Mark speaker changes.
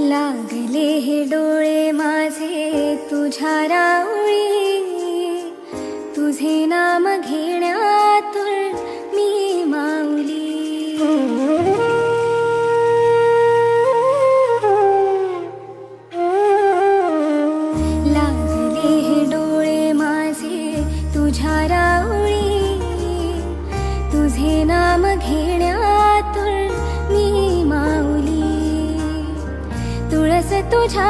Speaker 1: लागले हे डोळे माझे तुझ्या रावळी. तुझे नाम घेण्यात तुझे नाम घेण्यातून मी माऊली. तुळस तुझ्या